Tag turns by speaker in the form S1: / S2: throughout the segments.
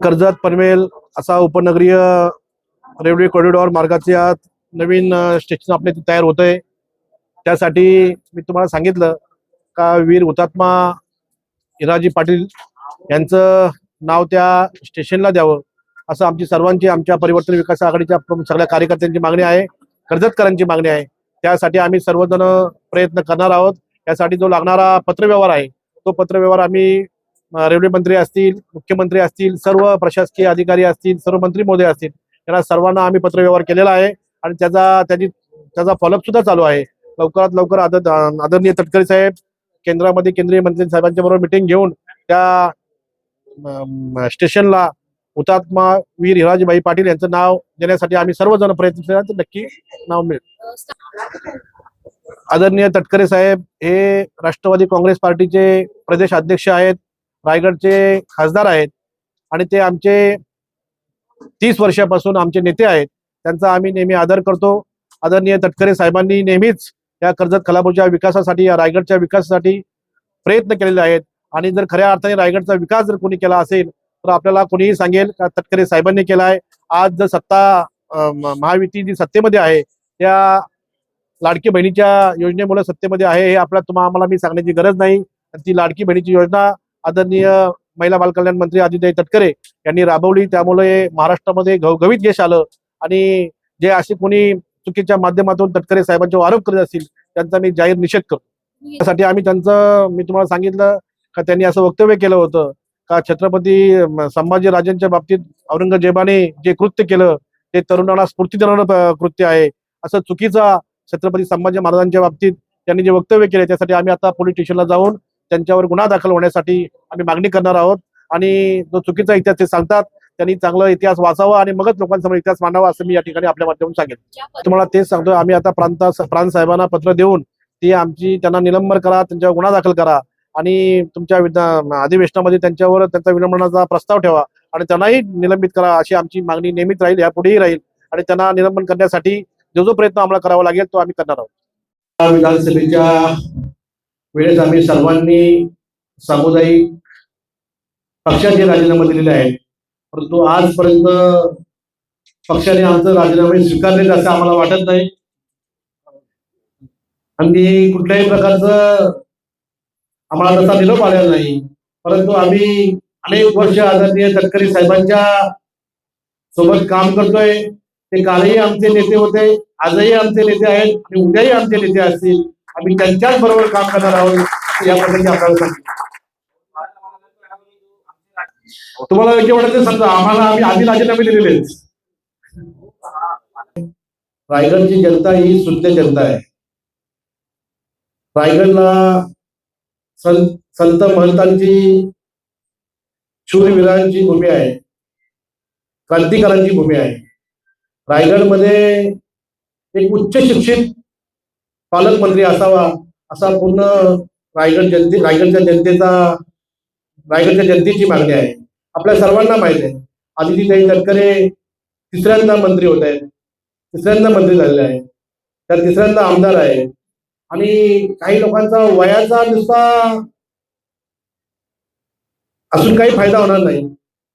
S1: कर्जत पनवेल असा उपनगरीय railway corridor मार्गाच्या नवीन स्टेशन आपले इथे तयार होत आहे त्यासाठी मी तुम्हाला सांगितलं का वीर हुतात्मा हिराजी पाटील यांचं नाव त्या स्टेशनला द्यावं. असं आमची सर्वांची आमच्या परिवर्तन विकास आघाडीच्या सगळ्या कार्यकर्त्यांची मागणी आहे कर्जतकरांची मागणी आहे. त्यासाठी आम्ही सर्वजण प्रयत्न करणार आहोत. त्यासाठी जो लागणारा पत्रव्यवहार आहे तो पत्रव्यवहार आम्ही रेल्वे मंत्री असतील मुख्यमंत्री असतील सर्व प्रशासकीय अधिकारी असतील सर्व मंत्री महोदय असतील यांना सर्वांना आम्ही पत्रव्यवहार केलेला आहे आणि त्याचा त्याची त्याचा फॉलोअप सुद्धा चालू आहे. लवकरात लवकर आदर आदरणीय तटकरे साहेब केंद्रामध्ये केंद्रीय मंत्री साहेबांच्या बरोबर मिटिंग घेऊन त्या स्टेशनला हुतात्मा वीर हिराजीबाई पाटील यांचं नाव देण्यासाठी आम्ही सर्वजण प्रयत्न केला नक्की नाव मिळेल. आदरणीय तटकरे साहेब हे राष्ट्रवादी काँग्रेस पार्टीचे प्रदेश अध्यक्ष आहेत. रायगडचे खासदार आहेत आणि ते आमचे तीस वर्षापासून आमचे नेते आहेत. त्यांचा आम्ही नेहमी आदर करतो. आदरणीय तटकरे साहेबांनी नेहमीच या कर्जत खलापूरच्या विकासासाठी या रायगडच्या विकासासाठी प्रयत्न केलेले आहेत. आणि जर खऱ्या अर्थाने रायगडचा विकास जर कोणी केला असेल तर आपल्याला कोणीही सांगेल का तटकरे साहेबांनी केला आहे आज जर सत्ता महायुती जी सत्तेमध्ये आहे त्या लाडकी बहिणीच्या योजनेमुळे सत्तेमध्ये आहे हे आपल्या तुम्हाला आम्हाला मी सांगण्याची गरज नाही. ती लाडकी बहिणीची योजना आदरणीय महिला बालकल्याण मंत्री आदित्य तटकरे यांनी राबवली. त्यामुळे महाराष्ट्रामध्ये घवघवीत यश आलं आणि जे असे कोणी चुकीच्या माध्यमातून तटकरे साहेबांचे आरोप करत असतील त्यांचा मी जाहीर निषेध करतो. त्यासाठी आम्ही त्यांचं मी तुम्हाला सांगितलं का त्यांनी असं वक्तव्य केलं होतं का छत्रपती संभाजी संभाजीराजांच्या बाबतीत औरंगजेबाने जे कृत्य केलं ते तरुणांना स्फूर्ती देणारं कृत्य आहे. असं चुकीचा छत्रपती संभाजी महाराजांच्या बाबतीत त्यांनी जे वक्तव्य केले त्यासाठी आम्ही आता पोलीस स्टेशनला जाऊन त्यांच्यावर गुन्हा दाखल होण्यासाठी आम्ही मागणी करणार आहोत. आणि जो चुकीचा इतिहास ते सांगतात त्यांनी चांगला इतिहास वाचावा आणि मगच लोकांसमोर इतिहास मांडावा असं मी या ठिकाणी आपल्या माध्यमातून सांगेन. तुम्हाला तेच सांगतो आम्ही आता प्रांत प्रांत साहेबांना पत्र देऊन ती आमची त्यांना निलंबन करा त्यांच्यावर गुन्हा दाखल करा आणि तुमच्या अधिवेशनामध्ये त्यांच्यावर त्यांचा विलंबनाचा प्रस्ताव ठेवा आणि त्यांनाही निलंबित करा अशी आमची मागणी नेहमीच राहील यापुढेही राहील आणि त्यांना निलंबन करण्यासाठी जो जो प्रयत्न आम्हाला करावा लागेल तो आम्ही करणार आहोत. विधानसभेच्या वेळेस आम्ही सर्वांनी सामुदायिक पक्षाचे राजीनामा दिलेले आहेत. परंतु आजपर्यंत पक्षाने आमचं राजीनामे स्वीकारले असं आम्हाला वाटत नाही. आणि कुठल्याही प्रकारचं आम्हाला तसा निरोप आलेला नाही. परंतु आम्ही अनेक वर्ष आदरणीय तटकरी साहेबांच्या सोबत काम करतोय. ते कालही आमचे नेते होते. आजही आमचे नेते आहेत आणि उद्याही आमचे नेते असतील. आम्ही त्यांच्याच बरोबर काम करणार आहोत या आपल्याला सांगितलं. तुम्हाला योग्य वाटत समजा आम्हाला आम्ही आधी राजीनामे दिलेले रायगडची जनता ही शुद्ध जनता आहे. रायगडला संत संत महंतांची शूरवीरांची भूमी आहे. क्रांतिकारांची भूमी आहे. रायगडमध्ये एक उच्च शिक्षित पालकमंत्री असावा असा पूर्ण रायगड जनते रायगडच्या जनतेचा रायगडच्या जनतेची मागणी आहे. आपल्या सर्वांना माहिती आहे. आदितीताई तटकरे तिसऱ्यांदा मंत्री होत आहेत. तिसऱ्यांदा मंत्री झालेले आहेत. त्या तिसऱ्यांदा आमदार आहे आणि काही लोकांचा वयाचा नुसता असून काही फायदा होणार नाही.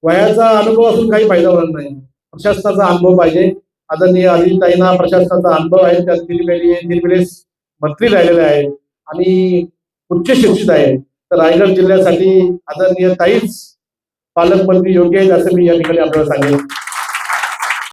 S1: वयाचा अनुभव असून काही फायदा होणार नाही. प्रशासनाचा अनुभव पाहिजे. आदरणीय आदिताईंना प्रशासनाचा अनुभव आहे. त्या दिलवेळी दिलवेळेस मंत्री राहिलेले आहेत आणि उच्च शिक्षित आहे तर रायगड जिल्ह्यासाठी आदरणीय ताईच पालकमंत्री योग्य आहेत असं मी या ठिकाणी आपल्याला सांगेन.